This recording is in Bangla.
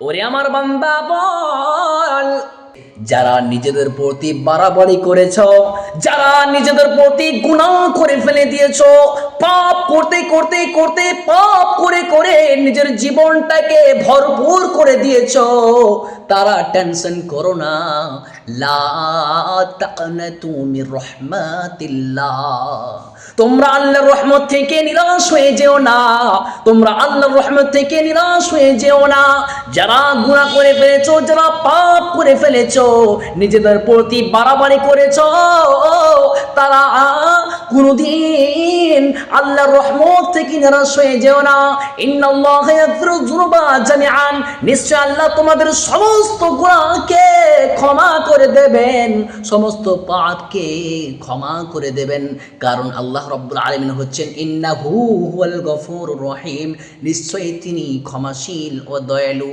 ওরে আমার বান্দা বল। যারা নিজেদের প্রতি বাড়াবাড়ি করেছ, যারা নিজেদের প্রতি গুনাহ করে ফেলে দিয়েছ, পাপ করতে করতে করতে, পাপ করে করে নিজের জীবনটাকে ভরপুর করে দিয়েছ, তারা টেনশন করো না। লা মির রহমাতিল্লাহ। তোমরা আল্লাহর রহমত থেকে নিরাশ হয়ে যেও না। তোমরা আল্লাহর রহমত থেকে নিরাশ হয়ে যেও না। যারা গুনাহ করে ফেলেছো, যারা পাপ করে ফেলেছো, নিজেদের প্রতি বাড়াবাড়ি করেছ, তারা কোনদিন আল্লাহর রহমত থেকে নিরাশ হয়ে যেও না। ইন্নাল্লাহা ইয়াগফিরু যুনুবা জামিআন। নিশ্চয় আল্লাহ তোমাদের সমস্ত গুনাহকে ক্ষমা করে দেবেন। সমস্ত পাপকে ক্ষমা করে দেবেন। কারণ আল্লাহ রব্বুল আলামিন হচ্ছেন, ইন্নাহু হুয়াল গফুর রহিম। নিশ্চয়ই তিনি ক্ষমাশীল ও দয়ালু।